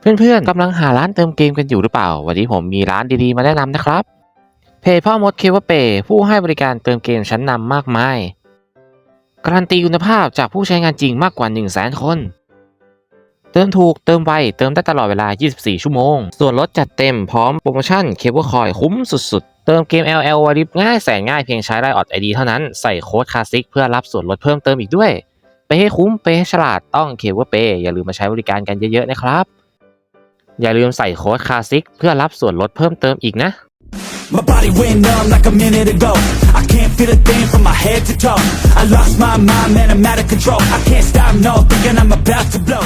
เพื่อนๆกำลังหาร้านเติมเกมกันอยู่หรือเปล่า วันนี้ผมมีร้านดีๆ มาแนะนำนะครับ เพจพ่อมดเคเวเปผู้ให้บริการเติมเกมชั้นนำมากมาย การันตีคุณภาพจากผู้ใช้งานจริงมากกว่า 1 0 0 0 0แสนคน เติมถูกเติมไว เติมได้ตลอดเวลา 24 ชั่วโมง ส่วนลดจัดเต็มพร้อมโปรโมชั่นเคเบิลคอยคุ้มสุดๆ เติมเกม LL วาริบง่ายแสนง่ายเพียงใช้ไลน์ออดไอดีเท่านั้นใส่โค้ดคลาสสิกเพื่อรับส่วนลดเพิ่มเติมอีกด้วย ไปให้คุ้มไปให้ฉลาดต้องเคเบิลเปอย่าลืมมาใช้บริการกันเยอะๆนะครับ อย่าลืมใส่โค้ดคาซิกเพื่อรับส่วนลดเพิ่มเติมอีกนะ My body went numb like a minute ago. I can't feel a thing from my head to toe. I lost my mind, man, I'm out of control. I can't stop, no, thinking I'm about to blow.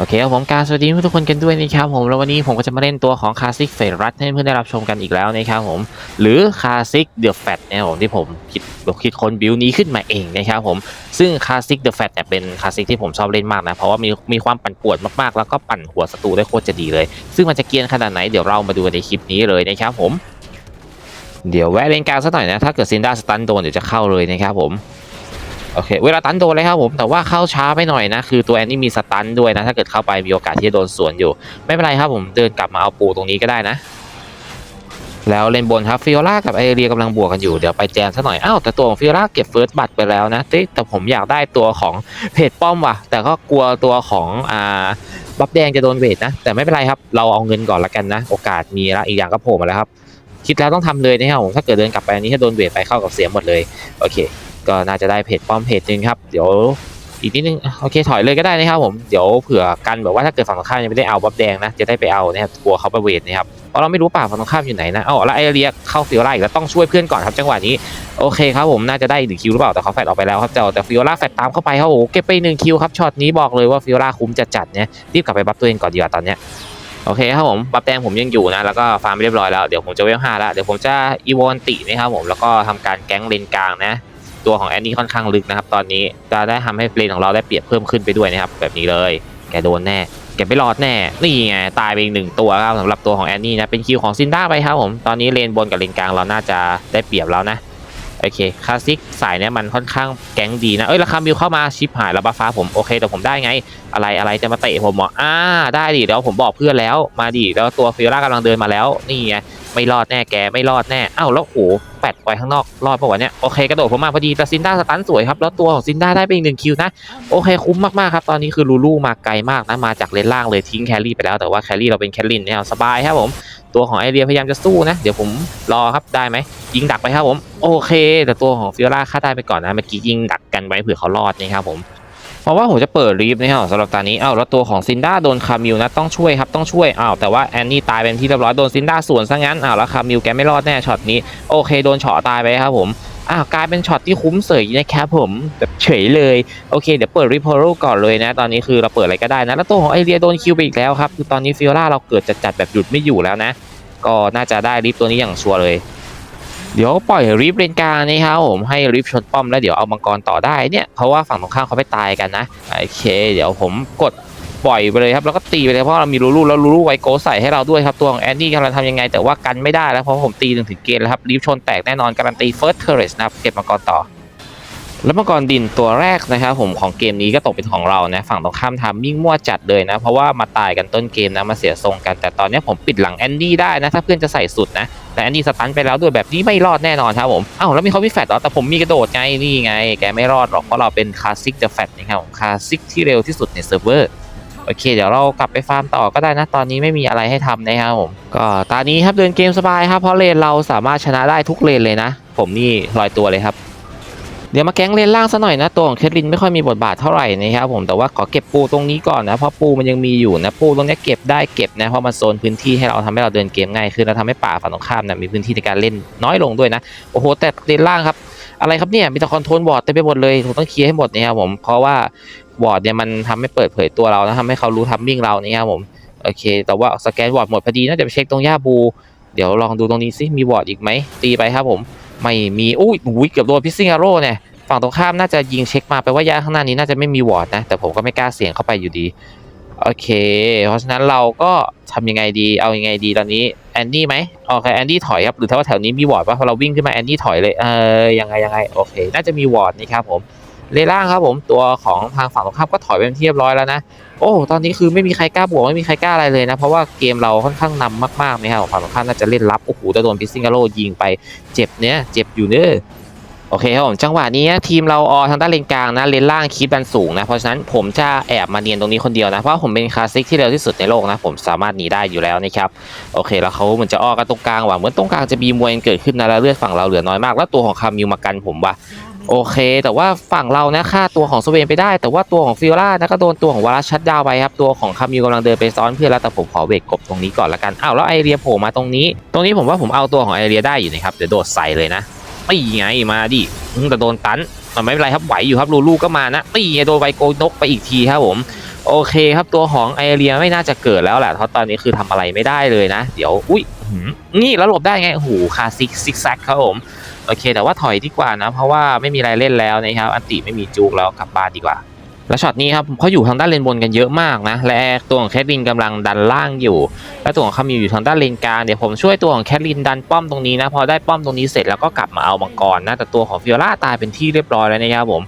โอเคครับผมการสวัสดีทุกคนกันด้วยนะครับผมแล้ววันนี้ผมก็จะมาเล่นตัวของคาสสิกเฟรัสให้เพื่อนได้รับชมกันอีกแล้วนะครับผมหรือคาสสิกเดอะแฟตนะครับผมที่ผมคิดคิดค้นบิลนี้ขึ้นมาเองนะครับผมซึ่งคาสสิกเดอะแฟตเนี่ยเป็นคาสสิกที่ผมชอบเล่นมากนะ เพราะว่ามีมีความปั่นป่วนมากๆ แล้วก็ปั่นหัวศัตรูได้โคตรจะดีเลย ซึ่งมันจะเกียนขนาดไหนเดี๋ยวเรามาดูกันในคลิปนี้เลยนะครับผมเดี๋ยวแวะเล่นกลางสักหน่อยนะถ้าเกิดซินด้าสตันโดนเดี๋ยวจะเข้าเลยนะครับผม โอเค เวลาตันโดนเลยครับผม แต่ว่าเข้าช้าไปหน่อยนะ คือตัวแอนนี่มีสตันด้วยนะ ถ้าเกิดเข้าไปมีโอกาสที่จะโดนสวนอยู่ ไม่เป็นไรครับผม เดินกลับมาเอาปูตรงนี้ก็ได้นะ แล้วเลนบนครับฟิโอล่ากับไอเรียกำลังบวกกันอยู่ เดี๋ยวไปแจมซะหน่อย อ้าว แต่ตัวของฟิโอล่าเก็บเฟิร์สบัตรไปแล้วนะแต่ผมอยากได้ตัวของเพจป้อมว่ะ แต่ก็กลัวตัวของอ่าบัฟแดงจะโดนเวทนะ แต่ไม่เป็นไรครับ เราเอาเงินก่อนละกันนะ โอกาสมีแล้วอีกอย่างก็โผล่มาแล้วครับ คิดแล้วต้องทำเลยนะครับผม ถ้าเกิดเดินกลับไปอันนี้ถ้าโดนเวทไปเข้ากับเสียหมดเลย โอเค ก็น่าจะได้เพจป้อมเพจหนึ่งครับ เดี๋ยวอีกนิดนึงโอเคถอยเลยก็ได้นะครับผมเดี๋ยวเผื่อกันแบบว่าถ้าเกิดฝั่งตรงข้ามยังไม่ได้เอาบัฟแดงนะจะได้ไปเอานะครับกลัวเขาไปเวทนะครับเพราะเราไม่รู้ป่าฝั่งตรงข้ามอยู่ไหนนะเอ้าแล้วไอเรียเข้าฟิโอล่าอีกแล้วต้องช่วยเพื่อนก่อนครับจังหวะนี้โอเคครับผมน่าจะได้หนึ่งคิวหรือเปล่าแต่เขาแฟดออกไปแล้วครับเจ้าแต่ฟิโอล่าแฟดตามเข้าไปครับโอ้โหเก็บไปหนึ่งคิวครับช็อตนี้บอกเลยว่าฟิโอล่าคุ้มจัดจัดๆเนี่ยรีบกลับไปบัฟตัวเองก่อนดีกว่าตอนเนี้ยโอเคครับผมบัฟแดงผมยังอยู่นะแล้วก็ฟาร์มไปเรียบร้อยแล้วเดี๋ยวผมจะเวลห้าแล้วเดี๋ยวผมจะอีวอนตินะครับผมแล้วก็ทำการแก๊งเลนกลางนะ ตัวของแอนนี่ค่อนข้างลึกนะครับ ตอนนี้จะได้ทำให้เลนของเราได้เปรียบเพิ่มขึ้นไปด้วยนะครับ แบบนี้เลย แกโดนแน่ แกไม่รอดแน่ นี่ไงตายไปอีกหนึ่งตัวครับสำหรับตัวของแอนนี่นะเป็นคิวของซินด้าไปครับผมตอนนี้เลนบนกับเลนกลางเราน่าจะได้เปรียบแล้วนะ โอเคคลาสสิกสายเนี้ยมันค่อนข้างแก๊งดีนะ เอ้ยราคามิวเข้ามาชิปหายแล้วบัฟฟ้าผมโอเคแต่ผมได้ไง อะไรอะไรจะมาเตะผมหรออ่าได้ดิเดี๋ยวผมบอกเพื่อนแล้วมาดิแล้วตัวฟิโอล่ากำลังเดินมาแล้วนี่ไงไม่รอดแน่แกไม่รอดแน่อ้าวแล้วโอ้แปดไปข้างนอกรอดปะวะเนี่ยโอเคกระโดดผมมาพอดีแต่ซินด้าสตันสวยครับแล้วตัวของซินด้าได้ไปอีกหนึ่งคิวนะโอเคคุ้มมากๆครับตอนนี้คือลูลูมาไกลมากนะมาจากเลนล่างเลยทิ้งแครี่ไปแล้วแต่ว่าแครี่เราเป็นแครินเนี่ยสบายครับผม ตัวของไอเรียพยายามจะสู้นะ เดี๋ยวผมรอครับได้ไหมยิงดักไปครับผม โอเค แต่ตัวของฟิโอล่าฆ่าได้ไปก่อนนะเมื่อกี้ยิงดักกันไว้เผื่อเขารอดนะครับผมเพราะว่าผมจะเปิดรีฟนะครับสำหรับตอนนี้อ้าวแล้วตัวของซินด้าโดนคามิลนะต้องช่วยครับต้องช่วยอ้าวแต่ว่าแอนนี่ตายเป็นที่เรียบร้อยโดนซินด้าสวนซะงั้นอ้าวแล้วคามิลแกไม่รอดแน่ช็อตนี้โอเคโดนเฉาะตายไปครับผม อ้าวกลายเป็นช็อตที่คุ้มเสยนะครับผมแบบเฉยเลย โอเค เดี๋ยวเปิดริพอร์ก่อนเลยนะ ตอนนี้คือเราเปิดอะไรก็ได้นะ แล้วตัวของไอเรียโดนคิวไปอีกแล้วครับ คือตอนนี้ฟิโอล่าเราเกิดจัดจัดแบบหยุดไม่อยู่แล้วนะ ก็น่าจะได้ริฟตัวนี้อย่างชัวร์เลย เดี๋ยวปล่อยริฟเลนกลางนี่ครับผมให้ริฟชนป้อมแล้วเดี๋ยวเอามังกรต่อได้เนี่ยเพราะว่าฝั่งตรงข้ามเขาไปตายกันนะโอเค เดี๋ยวผมกด ปล่อยไปเลยครับแล้วก็ตีไปเลยเพราะเรามีลูลูแล้วลูลูไวโกใส่ให้เราด้วยครับตัวของแอนนี่กำลังทำยังไงแต่ว่ากันไม่ได้แล้วเพราะผมตีถึงถึงเกณฑ์แล้วครับริฟชนแตกแน่นอนการันตีเฟิร์สเทอร์เรสนะครับเก็บมังกรต่อ แล้วมังกรดินตัวแรกนะครับผมของเกมนี้ก็ตกเป็นของเรานะฝั่งตรงข้ามทำมิ่งมั่วจัดเลยนะ เพราะว่ามาตายกันต้นเกมนะมาเสียทรงกันแต่ตอนนี้ผมปิดหลังแอนดี้ได้นะถ้าเพื่อนจะใส่สุดนะแต่แอนดี้สตันไปแล้วด้วยแบบนี้ไม่รอดแน่นอนครับผมอ้าวแล้วมีเขามีแฟดหรอแต่ผมมีกระโดดไงนี่ไง แกไม่รอดหรอกเพราะเราเป็นคลาสสิกเดอะแฟตนะครับคลาสสิกที่เร็วที่สุดในเซิร์ฟเวอร์ โอเค เดี๋ยวเรากลับไปฟาร์มต่อก็ได้นะ ตอนนี้ไม่มีอะไรให้ทำนะครับผม ก็ตอนนี้ครับเดินเกมสบายครับเพราะเลนเราสามารถชนะได้ทุกเลนเลยนะ ผมนี่ลอยตัวเลยครับเดี๋ยวมาแก๊งเลนล่างซะหน่อยนะตัวของเคทลินไม่ค่อยมีบทบาทเท่าไหร่นะครับผมแต่ว่าขอเก็บปูตรงนี้ก่อนนะเพราะปูมันยังมีอยู่นะปูตรงนี้เก็บได้เก็บนะเพราะมันโซนพื้นที่ให้เราทำให้เราเดินเกมง่ายขึ้นแล้วทำให้ป่าฝั่งตรงข้ามนะมีพื้นที่ในการเล่นน้อยลงด้วยนะโอ้โหแต่เลนล่างครับอะไรครับเนี่ยมีแต่คอนโทรลบอร์ดเต็มไปหมดเลยผมต้องเคลียร์ให้หมดนะครับผมเพราะว่า บอร์ดเนี่ยมันทำให้เปิดเผยตัวเรานะทำให้เขารู้ทัมมิ่งเราเนะครับผมโอเค แต่ว่าสแกนบอร์ดหมดพอดีน่าจะไปเช็คตรงหญ้าบู เดี๋ยวลองดูตรงนี้ซิมีบอร์ดอีกไหมตีไปครับผมไม่มีอุ้ยอุ้ยเกือบโดนพิซซิงอาโร่เนี่ยฝั่งตรงข้ามน่าจะยิงเช็คมาไปว่าย่าข้างหน้านี้น่าจะไม่มีวอร์ดนะ แต่ผมก็ไม่กล้าเสี่ยงเข้าไปอยู่ดีโอเค เพราะฉะนั้นเราก็ทำยังไงดี เอายังไงดีตอนนี้แอนดี้ไหมโอเคแอนดี้ถอยครับ หรือถ้าว่าแถวนี้มีวอร์ดป่ะพอเราวิ่งขึ้นมาแอนดี้ถอยเลย เออยังไงยังไง โอเค น่าจะมีวอร์ดนี่ครับผม เลนล่างครับผมตัวของทางฝั่งตรงข้ามก็ถอยไปเป็นที่เรียบร้อยแล้วนะ โอ้ตอนนี้คือไม่มีใครกล้าบวกไม่มีใครกล้าอะไรเลยนะ เพราะว่าเกมเราค่อนข้างนำมากๆนะครับฝั่งตรงข้ามน่าจะเล่นรับโอ้โหจะโดนพิซซิงกาโลยิงไปเจ็บเนี้ยเจ็บอยู่เน้อโอเคครับผมจังหวะนี้ทีมเราออทางด้านเลนกลางนะเลนล่างคีบดันสูงนะเพราะฉะนั้นผมจะแอบมาเนียนตรงนี้คนเดียวนะเพราะผมเป็นคลาสสิกที่เร็วที่สุดในโลกนะผมสามารถหนีได้อยู่แล้วนะครับโอเค แล้วเขาเหมือนจะออกกันตรงกลางว่ะเหมือนตรงกลางจะมีมวยเกิดขึ้นนะแล้วเลือดฝั่งเราเหลือน้อยมาก แล้วตัวของคามิวมากันผมว่ะ โอเค แต่ว่าฝั่งเรานะฆ่าตัวของสเวนไปได้ แต่ว่าตัวของฟิโอล่านะก็โดนตัวของวารัสชัดดาวไปครับ ตัวของคามิวกำลังเดินไปซ้อนเพื่อนแล้วแต่ผมขอเบรกกบตรงนี้ก่อนละกันอ้าวแล้วไอเรียโผล่มาตรงนี้ ตรงนี้ผมว่าผมเอาตัวของไอเรียได้อยู่นะครับเดี๋ยวโดดใส่เลยนะไม่ไงมาดิแต่โดนตันมันไม่เป็นไรครับไหวอยู่ครับลูลูก็มานะตีไงโดนไวโกนกไปอีกทีครับผมโอเคครับตัวของไอเรียไม่น่าจะเกิดแล้วแหละเพราะตอนนี้คือทำอะไรไม่ได้เลยนะ เดี๋ยวอุ้ยหืมนี่แล้วหลบได้ไงโอ้โหคาซิกซิกแซกครับผม โอเค แต่ว่าถอยดีกว่านะ เพราะว่าไม่มีอะไรเล่นแล้วนะครับ อันติไม่มีจูกแล้วกลับบ้านดีกว่า แล้วช็อตนี้ครับเขาอยู่ทางด้านเลนบนกันเยอะมากนะ และตัวของแคทลินกำลังดันล่างอยู่ และตัวของคามิวอยู่ทางด้านเลนกลางเดี๋ยวผมช่วยตัวของแคทลินดันป้อมตรงนี้นะ พอได้ป้อมตรงนี้เสร็จแล้วก็กลับมาเอามังกรนะ แต่ตัวของฟิโอล่าตายเป็นที่เรียบร้อยแล้วนะครับผม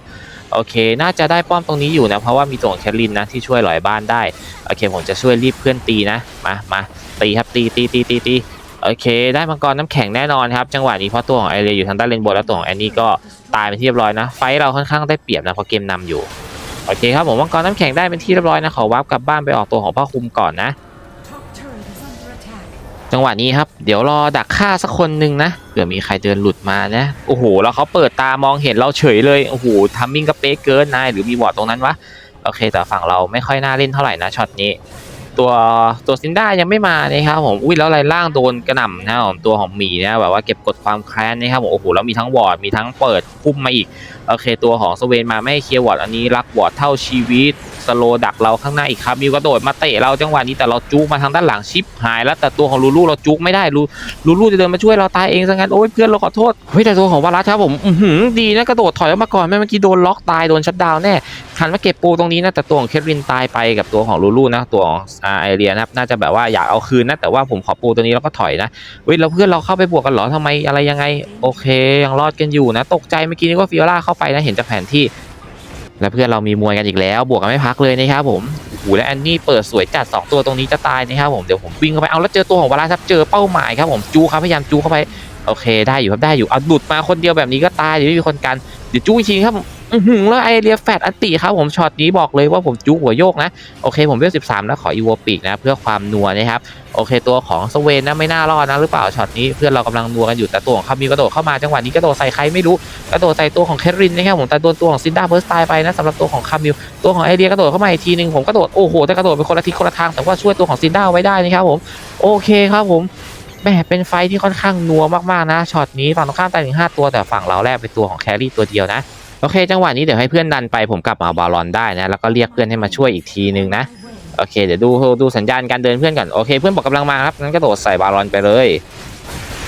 โอเค น่าจะได้ป้อมตรงนี้อยู่นะ เพราะว่ามีตัวของแคทลินนะที่ช่วยหลอยบ้านได้ โอเค ผมจะช่วยรีบเพื่อนตีนะ มามาตีครับตีตีตีตีตี โอเค ได้มังกรน้ำแข็งแน่นอนครับ จังหวะนี้เพราะตัวของไอเรียอยู่ทางด้านเลนบนแล้วตัวของแอนนี่ก็ตายเป็นที่เรียบร้อยนะ ไฟเราค่อนข้างได้เปรียบนะเพราะเกมนำอยู่ โอเคครับผมมังกรน้ำแข็งได้เป็นที่เรียบร้อยนะขอวาร์ปกลับบ้านไปออกตัวของพ่อคุมก่อนนะ จังหวะนี้ครับ เดี๋ยวรอดักฆ่าสักคนหนึ่งนะเผื่อมีใครเดินหลุดมานะโอ้โหแล้วเขาเปิดตามองเห็นเราเฉยเลยโอ้โหทัมมิ่งก็เป๊ะเกินนายหรือมีบอดตรงนั้นวะโอเคแต่ฝั่งเราไม่ค่อยน่าเล่นเท่าไหร่นะช็อตนี้ ตัวตัวซินด้ายังไม่มานะครับผมอุ้ยแล้วไรล่างโดนกระหน่ำนะครับผมตัวของหมีนะแบบว่าเก็บกดความแค้นนะครับผมโอ้โหแล้วมีทั้งวอร์ดมีทั้งเปิดพุ่มมาอีกโอเคตัวของสเวนมาไม่เคลียร์วอร์ดอันนี้รักวอร์ดเท่าชีวิตสโลดักเราข้างหน้าอีกครับมิวกระโดดมาเตะเราจังหวะนี้แต่เราจุกมาทางด้านหลังชิปหายแล้วแต่ตัวของลูลูเราจุกไม่ได้ลูลูลูจะเดินมาช่วยเราตายเองซะงั้นโอ้ยเพื่อนเราขอโทษเฮ้ยแต่ตัวของวารัสครับผมอือหือดีนะกระโดดถอยออกมาก่อนไม่เมื่อกี้โดนล็อกตายโดนชัดดาวแน่หันมาเก็บปูตรงนี้นะแต่ตัวของเคทรินตายไปกับตัวของลูลูนะตัวของไอเรียนะครับน่าจะแบบว่าอยากเอาคืนนะแต่ว่าผมขอปูตัวนี้แล้วก็ถอยนะเฮ้ยแล้วเพื่อนเราเข้าไปบวกกันเหรอทำไมอะไรยังไงโอเคยังรอดกันอยู่นะ ตกใจเมื่อกี้นี่ก็ฟิโอล่าเข้าไปนะเห็นจากแผนที่ และเพื่อนเรามีมวยกันอีกแล้ว บวกกันไม่พักเลยนะครับผมโอ้และแอนนี่เปิดสวยจัด 2 ตัวตรงนี้จะตายนะครับผมเดี๋ยวผมวิ่งเข้าไปเอาแล้วเจอตัวของวาราครับเจอเป้าหมายครับผมจูครับพยายามจูเข้าไปโอเค ได้อยู่ครับได้อยู่เอาดุดมาคนเดียวแบบนี้ก็ตายเดี๋ยวไม่มีคนกันเดี๋ยวจูจริงครับ หือแล้วไอเรียแฟดอันติครับผมช็อตนี้บอกเลยว่าผมจูหัวโยกนะ โอเคผมเวล13 แล้วขออีโวปีกนะ เพื่อความนัวนะครับ โอเคตัวของสเวนนะไม่น่ารอดนะหรือเปล่าช็อตนี้เพื่อนเรากำลังนัวกันอยู่แต่ตัวของคามิวกระโดดเข้ามาจังหวะนี้กระโดดใส่ใครไม่รู้กระโดดใส่ตัวของแคทรินนะครับผมแต่โดนตัวของซินด้าเบิร์สตายไปนะสำหรับตัวของคามิวตัวของไอเดียกระโดดเข้ามาอีกทีหนึ่งผมกระโดดโอ้โหแต่กระโดดเป็นคนละทิศคนละทางแต่ว่าช่วยตัวของซินด้าไว้ได้นะครับผมโอเคครับผมแม่เป็นไฟท์ที่ค่อนข้างนัวมากๆนะช็อตนี้ฝั่งตรงข้ามตายถึง5ตัวแต่ฝั่งเราแรกเป็นตัวของแครี่ตัวเดียวนะ โอเค จังหวะนี้เดี๋ยวให้เพื่อนดันไปผมกลับมาบาลอนได้นะ แล้วก็เรียกเพื่อนให้มาช่วยอีกทีหนึ่งนะ โอเค เดี๋ยวดูดูสัญญาณการเดินเพื่อนก่อน โอเค เพื่อนบอกกำลังมาครับ งั้นกระโดดใส่บาลอนไปเลย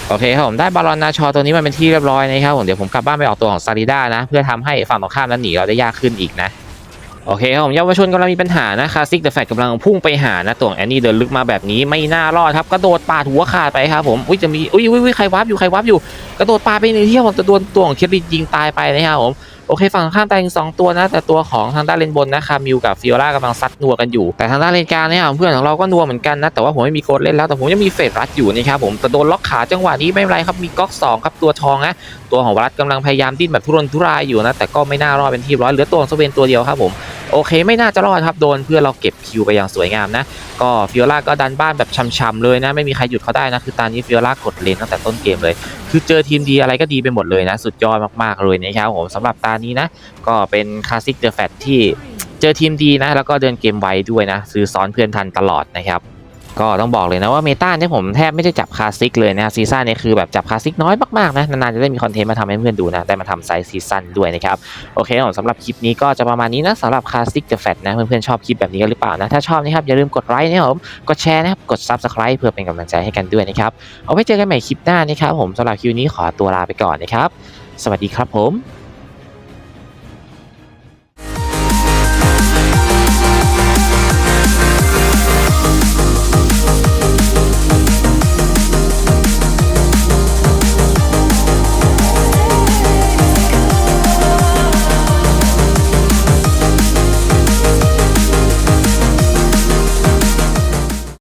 โอเคครับผมได้บาลอนนาชอตัวนี้มาเป็นที่เรียบร้อยนะครับผม เดี๋ยวผมกลับบ้านไปออกตัวของซาริด้านะ เพื่อทำให้ฝั่งตรงข้ามนั้นหนีเราได้ยากขึ้นอีกนะโอเคครับผมเยาวชนกำลังมีปัญหานะคาซิกเดอะแฟกกำลังพุ่งไปหานะตัวแอนนี่เดินลึกมาแบบนี้ไม่น่ารอดครับกระโดดปาดหัวขาดไปครับผมอุ้ยจะมีอุ้ยอุ้ยใครวับอยู่ใครวับอยู่กระโดดปาไปในที่ผมจะโดนตัวของเคทลิยิงตายไปนะครับผม โอเคฝั่งข้ามตายถึงสองตัวนะ แต่ตัวของทางด้านเลนบนนะคามิวกับฟิโอล่ากำลังซัดนัวกันอยู่ แต่ทางด้านเลนกลางเนี่ยเพื่อนของเราก็นัวเหมือนกันนะแต่ว่าผมไม่มีโค้ดเล่นแล้วแต่ผมยังมีเฟดรัดอยู่นะครับผมแต่โดนล็อกขาจังหวะนี้ไม่เป็นไรครับมีก๊อก2ครับตัวทองนะตัวของวรัตกำลังพยายามดิ้นแบบทุรนทุรายอยู่นะแต่ก็ไม่น่ารอดเป็นที่ร้อยเหลือตัวของสเวนตัวเดียวครับผมโอเคไม่น่าจะรอดครับโดนเพื่อเราเก็บคิวไปอย่างสวยงามนะ ก็ฟิโอล่าก็ดันบ้านแบบช่ำๆเลยนะ ไม่มีใครหยุดเขาได้นะ คือตอนนี้ฟิโอล่ากดเลนตั้งแต่ต้นเกมเลย คือเจอทีมดีอะไรก็ดีไปหมดเลยนะ สุดยอดมากๆเลยนะครับผมสำหรับตานี้นะ ก็เป็นคลาสสิกเดอะแฟตที่เจอทีมดีนะ แล้วก็เดินเกมไวด้วยนะ ซื้อซ้อนเพื่อนทันตลอดนะครับ ก็ต้องบอกเลยนะว่าเมตาเนี่ยผมแทบไม่ได้จับคลาสสิกเลยนะซีซั่นนี้คือแบบจับคลาสสิกน้อยมากๆนะนานๆจะได้มีคอนเทนต์มาทำให้เพื่อนดูนะได้มาทำไซส์ซีซั่นด้วยนะครับโอเคผมสำหรับคลิปนี้ก็จะประมาณนี้นะสำหรับคลาสสิกเดอะแฟตนะเพื่อนๆชอบคลิปแบบนี้กันหรือเปล่านะถ้าชอบนะครับอย่าลืมกดไลค์นะครับผมกดแชร์นะครับกด Subscribe เพื่อเป็นกำลังใจให้กันด้วยนะครับเอาไว้เจอกันใหม่คลิปหน้านะครับผมสำหรับคลิปนี้ขอตัวลาไปก่อนนะครับสวัสดีครับผม